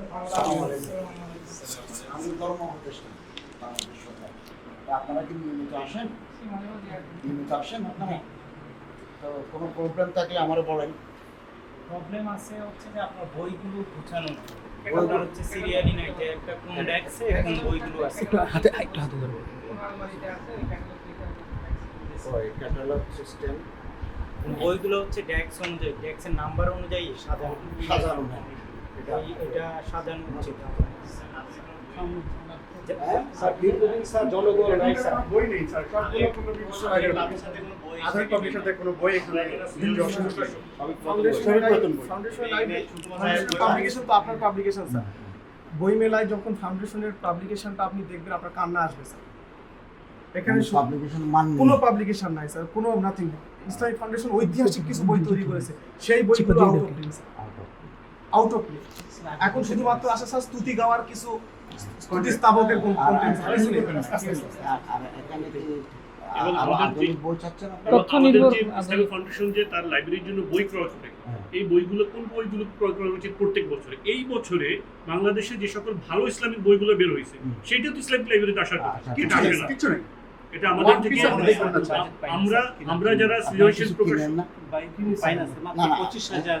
আসসালামু আলাইকুম। আমি ধর্ম বাংলাদেশ সরকার আপনারা কি নিয়মিত আসেন নিয়মিত আসেন আপনারা তো কোনো প্রবলেম থাকলে আমারও বলেন প্রবলেম আছে হচ্ছে যে আপনার বইগুলো গোছানো। হচ্ছে সিরিয়ালি নাই যে একটা কোন ডেস্কে কোন বইগুলো আছে। হাতে একটু হাতে ধরো। ক্যাটালগ সিস্টেম বইগুলো হচ্ছে ডেস্ক অনুযায়ী ডেস্কের নাম্বার অনুযায়ী সাজানো সাজানো হয়। এটা সাজানো উচিত। স্যার দীর্ঘদিন স্যার জনগণ নাই স্যার? বই নেই স্যার সবগুলো কোনো বিশ্ববিদ্যালয়ের আধার কপির সাথে কোনো বই এখানে দিতে অসুবিধা নেই। ফাউন্ডেশনের নতুন বই। পাবলিকেশন তো আপনার পাবলিকেশন স্যার বই মেলায় যখন ফাউন্ডেশনের পাবলিকেশনটা আপনি দেখবেন আপনার কান্না আসবে স্যার এখানে পাবলিকেশন মান কোনো পাবলিকেশন নাই স্যার কোনো নাথিং ইসলামিক ফাউন্ডেশন ঐতিহাসিক কিছু বই তৈরি করেছে। সেই বইগুলো আউট অফ এখন শুধুমাত্র আসে স্যার স্তুতি গাওয়ার কিছু যে তার লাইব্রেরির জন্য বই ক্রয় করে হ্যাঁ। এই বইগুলো কোন বইগুলো ক্রয় করা উচিত প্রত্যেক বছরে? এই বছরে বাংলাদেশে যে সকল ভালো ইসলামিক বইগুলো বের হয়েছে। সেটা তো ইসলামিক লাইব্রেরিতে আসার কথা। আচ্ছা, কিন্তু আচ্ছা, আসে না? এটা আমাদের থেকে। আমরা আমরা যারা সৃজনশীল কিছু প্রকাশ কিনেন না? ফাইন্যান্স না, মাত্র না। পঁচিশ হাজার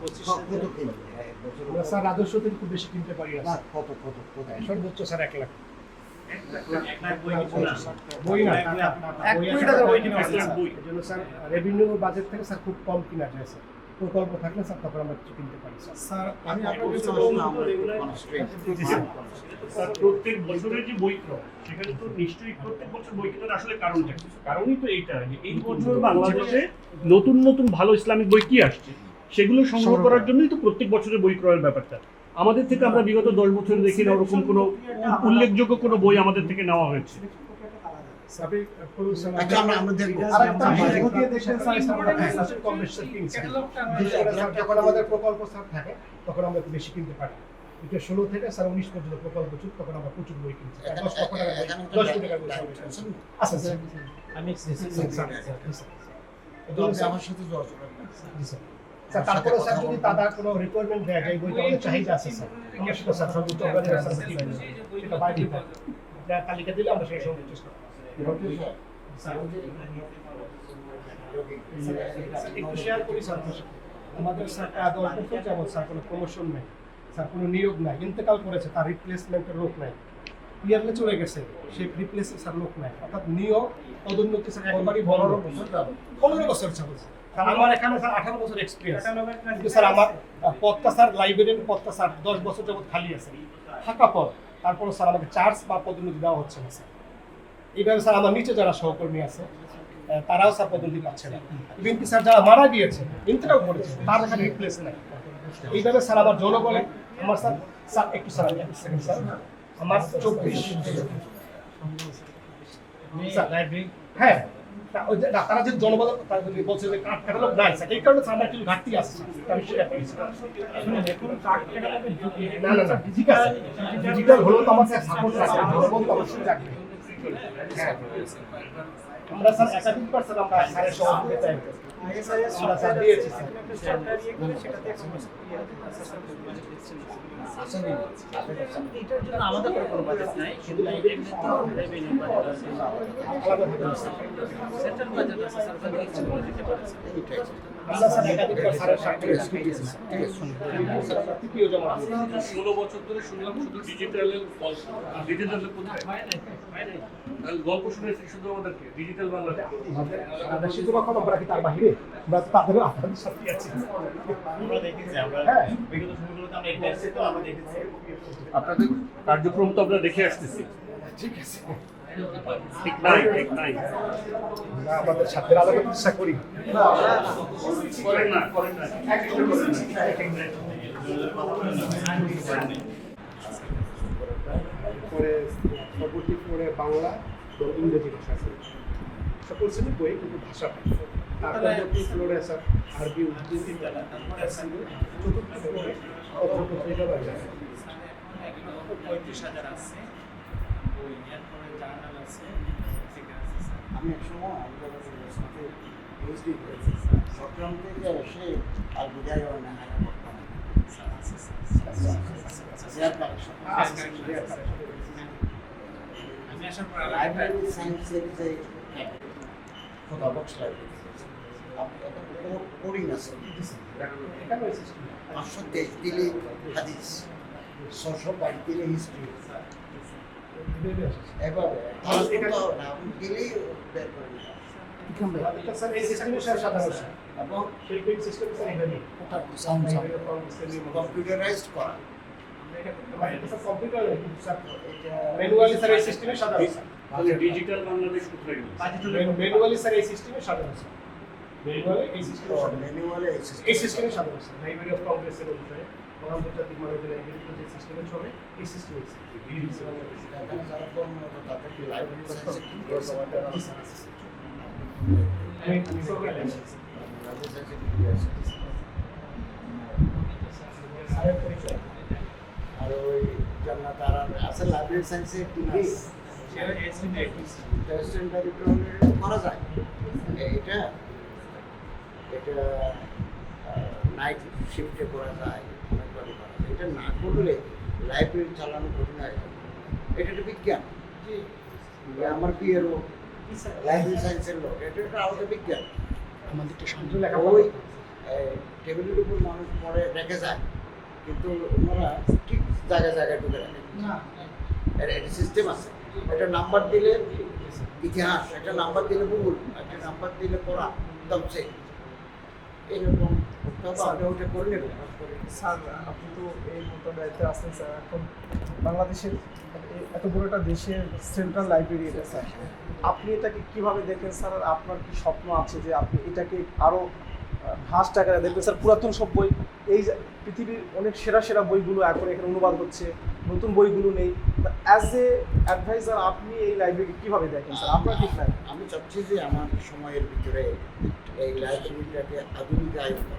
পঁচিশ হাজার কিনবেন? এক বছরে আমরা স্যার রাজস্ব থেকে খুব বেশি কিনতে পারি না কত কত কত? সর্বোচ্চ স্যার এক লাখ। এক কোটি বই কিনা স্যার রেভিনিউ বাজেট থেকে স্যার খুব কম কিনা যায় স্যার প্রকল্প থাকলে স্যার তখন আমরা কিছু কিনতে পারি স্যার। আমি আপনার কাছে। স্যার, প্রত্যেক বছরের যে বই ক্রয় সেখানে তো নিশ্চয়ই প্রত্যেক বছর বই কেনার আসলে কারণ থাকে কারণই তো এইটা যে এই বছর বাংলাদেশে নতুন নতুন ভালো ইসলামিক বই কি আসছে? সেগুলো সংগ্রহ করার জন্যই তো প্রত্যেক বছরের বই ক্রয়ের ব্যাপারটা। আমাদের থেকে আমরা বিগত দশ বছর দেখি না ওরকম কোনো উল্লেখযোগ্য কোনো বই আমাদের থেকে নেওয়া হয়েছে। যখন আমাদের প্রকল্প স্যার থাকে তখন আমরা বেশি কিনতে পারি। এটা ষোলো থেকে স্যার উনিশ পর্যন্ত প্রকল্প চুপ তখন আমরা প্রচুর বই কিনছি। দশ লক্ষ দশ কোটি? আচ্ছা স্যার। আমি আমার সাথে যোগাযোগ স্যার। স্যার তারপরে স্যার যদি তাদের কোনো রিকোয়ারমেন্ট দেয় যে এই বইটা আমাদের চাহিদা আছে স্যার। সেটা স্যার সর্বোচ্চ অগ্রাধিকার স্যার সেটা বাইরে দিতে হবে। এটা তালিকা দিলে আমরা সেই সময় চেষ্টা একটু শেয়ার করি স্যার। আমাদের স্যার অল্প যেমন স্যার কোনো প্রমোশন নেই। স্যার কোনো নিয়োগ নাই। ইন্তেকাল করেছে তার রিপ্লেসমেন্টের লোক নাই। ইয়ারলে চলে গেছে সে রিপ্লেস স্যার লোক নাই। অর্থাৎ নিয়োগ পদোন্নতি স্যার একবারই বড় বছর পনেরো বছর আমার এখানে স্যার আঠারো বছর এক্সপিরিয়েন্স কিন্তু স্যার আমার পদটা স্যার লাইব্রেরির পদটা স্যার দশ বছর যাবত খালি আছে। ফাঁকা পদ তারপরে স্যার আমাকে চার্জ বা পদোন্নতি দেওয়া হচ্ছে না স্যার। এইভাবে স্যার আমার নিচে যারা সহকর্মী আছে তারাও স্যার পদোন্নতি পাচ্ছে না। ইভেন কি স্যার যারা মারা গিয়েছে ইন্তেকাল করেছে তার এখানে রিপ্লেস নাই। এইভাবে স্যার আমার জনগণে আমার স্যার স্যার একটু স্যার এক সেকেন্ড স্যার আমার চব্বিশ। স্যার হ্যাঁ ওই তারা যে জনবল বলছে যে কার্ড ক্যাটালগ নাই স্যার এই কারণে একটু ঘাটতি আমি। না না না ঠিক ডিজিটাল হলেও তো আমার সাপোর্ট আছে জনবল তো অবশ্যই থাকবে। আমরা স্যার একাধিকবার স্যার আমরা স্যারের সহযোগিতায় ষোলো বছর ধরে শুনলাম শুধু ডিজিটালের গল্প ডিজিটালের গল্প শুনেছি শুধু আমাদেরকে ডিজিটাল আমরা শুধুমাত্র আমরা তার বাহিরে আমরা তো তাদেরও আপনাদের সাথে আছি। আমরা দেখেছি আমরা বিগত সময়গুলোতে আমরা ইন্টারেস্টে তো আমরা দেখেছি। আপনাদের কার্যক্রম তো আমরা দেখে আসতেছি। ঠিক আছে। আমাদের সাথে আলাদা চেষ্টা করি। করেন না করেন না। পরে পরবর্তী পরে বাংলা এবং ইংরেজি ভাষা আছে। সকল শ্রেণির বই কিন্তু ভাষা পাই ফ্লোরে স্যার আরবি উর্দু চতুর্থ ফ্লোরে পত্রপত্রিকা বাইরে পঁয়ত্রিশ হাজার আছে জার্নাল আছে ঠিক আছে আমি এক সময় সাথে পিএইচডি করেছি চট্টগ্রাম থেকে এসে আর বিদায় হয় না লাইব্রেরি সায়েন্সের যে খোদা বক্স লাইব্রেরি কোডিং আছে। পাঁচশো তেইশ দিলে হাদিস ছশো বাইশ দিলে হিস্ট্রি এভাবে আপনি দিলেই বের করে এটা স্যার এই সিস্টেমে স্যার সাধারণ স্যার এবং কম্পিউটারাইজড করা ডিজিটাল বাংলাদেশ ম্যানুয়ালি স্যার এই সিস্টেমে সাধারণ ম্যানুয়ালি এই সিস্টেমে ম্যানুয়ালে এই সিস্টেমে সাধারণ স্যার লাইব্রেরি অফ কংগ্রেসের অনুসারে প্রধানমন্ত্রী মানবের লাইব্রেরি যে সিস্টেমে চলে এই সিস্টেমে আছে আছে আর ওই জান্নাত আর আছে লাইব্রেরি সায়েন্সে টেস্টেন্ট করা যায় এটা এটা নাইট শিফটে করা যায় অনেকভাবে করা যায়। এটা না করলে লাইব্রেরি চালানো কঠিন হয়ে। যাবে এটা একটা বিজ্ঞান। আমার লোক লাইব্রেরি সায়েন্সের লোক। এটা একটা আলাদা বিজ্ঞান। শুধু ওই লেখাপড়া এই, টেবিলের উপর মানুষ পরে রেখে যায়। কিন্তু ওনারা ঠিক জায়গায় জায়গায় ঢুকে রাখে। এর একটা সিস্টেম আছে। একটা নাম্বার দিলে ইতিহাস একটা নাম্বার দিলে ভূগোল একটা নাম্বার দিলে পড়া তমসে এরকম করে। স্যার, আপনি তো স্যার। এখন বাংলাদেশের এত একটা দেশের সেন্ট্রাল স্যার। আপনি এটাকে কীভাবে দেখেন, স্যার? আর আপনার কি স্বপ্ন আছে যে আপনি এটাকে আরও ভাস্ট আকারে দেখবেন? স্যার, পুরাতন সব বই, এই পৃথিবীর অনেক সেরা সেরা বইগুলো এখন এখানে অনুবাদ হচ্ছে। নতুন বইগুলো নেই। অ্যাজ এ অ্যাডভাইজার আপনি এই লাইব্রেরি কীভাবে দেখেন স্যার আপনার ঠিক লাগে আমি চাচ্ছি যে আমার সময়ের ভিতরে এই লাইব্রেরিটাকে আধুনিকায়ন জন্য।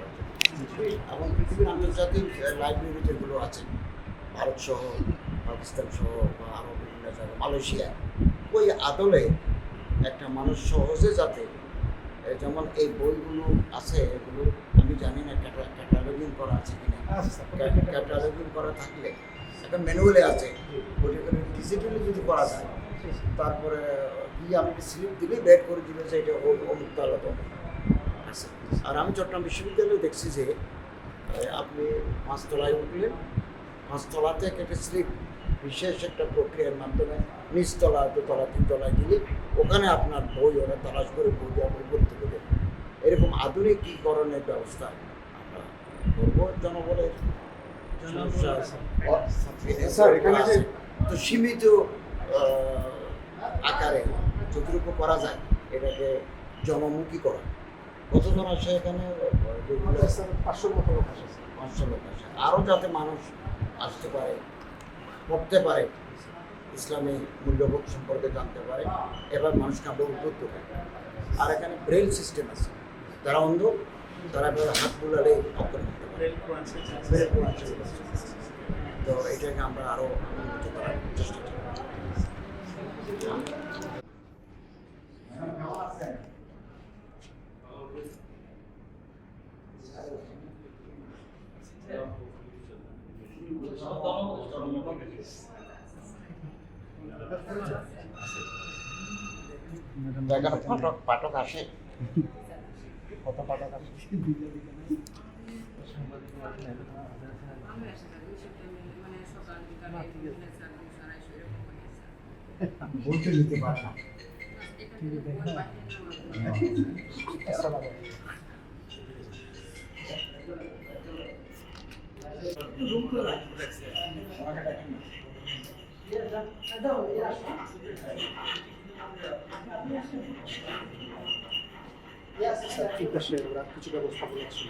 এবং পৃথিবীর আন্তর্জাতিক লাইব্রেরি যেগুলো আছে ভারত সহ পাকিস্তান সহ বা আরও বিভিন্ন জায়গায় মালয়েশিয়া ওই আদলে একটা মানুষ সহজে যাতে যেমন এই বইগুলো আছে এগুলো আমি জানি না ক্যাটালগিং করা আছে কিনা। আচ্ছা ক্যাটালগিং করা থাকলে একটা ম্যানুয়ালে আছে। ওটা ডিজিটালি যদি করা যায়, তারপরে কি আমি স্লিপ দিলে বের করে দিবে যে এটা অমুক আলাদা আর আমি চট্টগ্রাম বিশ্ববিদ্যালয়ে দেখছি যে আপনি পাঁচতলায় উঠলেন পাঁচতলা থেকে একটা স্লিপ বিশেষ একটা প্রক্রিয়ার মাধ্যমে নিচতলা, দোতলা, তিনতলায় দিলে ওখানে আপনার বই, ওরা তালাশ করে বই আপনি পড়তে দেবেন। এরকম আধুনিকীকরণের ব্যবস্থা আমরা করব। জনবলের স্যার, এখানে যে- তো সীমিত আকারে যতটুকু করা যায় এটাকে জনমুখী করা। কতজন আসে এখানে? মতো লোক আসে পাঁচশো লোক আরও যাতে মানুষ আসতে পারে পড়তে পারে ইসলামী মূল্যবোধ সম্পর্কে জানতে পারে এবার মানুষকে আমরা উদ্বুদ্ধ করি আর এখানে ব্রেল সিস্টেম আছে। যারা অন্ধ তারা হাত বুলালে ব্রেল কোরআন শরীফ তো এটাকে আমরা আরও উন্নত করার চেষ্টা করি এখানে পাঠক পাঠক আসে। কত পাঠক আসে? বলতে দিতে পারে না ঠিক আছে ওরা কিছু ব্যবস্থা করেছিল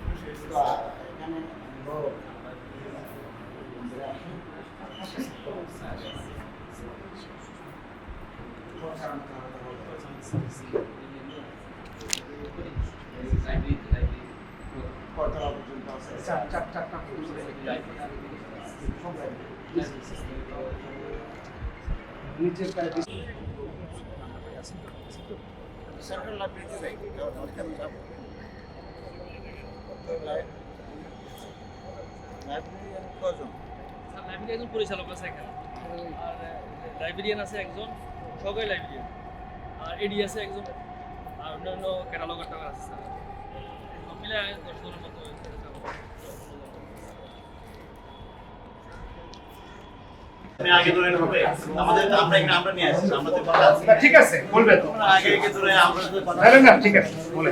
নিচের প্রায় বিশ সেন্ট্রাল লাইব্রেরিতে যাই ওইখানে যাব লাইব্রেরিয়ান কজন লাইব্রেরি একজন পরিচালক আছে এখানে। আর লাইব্রেরিয়ান আছে একজন সবাই লাইব্রেরিয়ান আর এডি আছে একজন আর অন্যান্য ক্যাটালগার টাকার আছে। স্যার মিলে দশ জনের মতো আগে ধরে হবে আমাদের আমরা এখানে আমরা নিয়ে আসছি আমরা তো ঠিক আছে বলবে তো আগে আগে ধরে আমরা ঠিক আছে বলে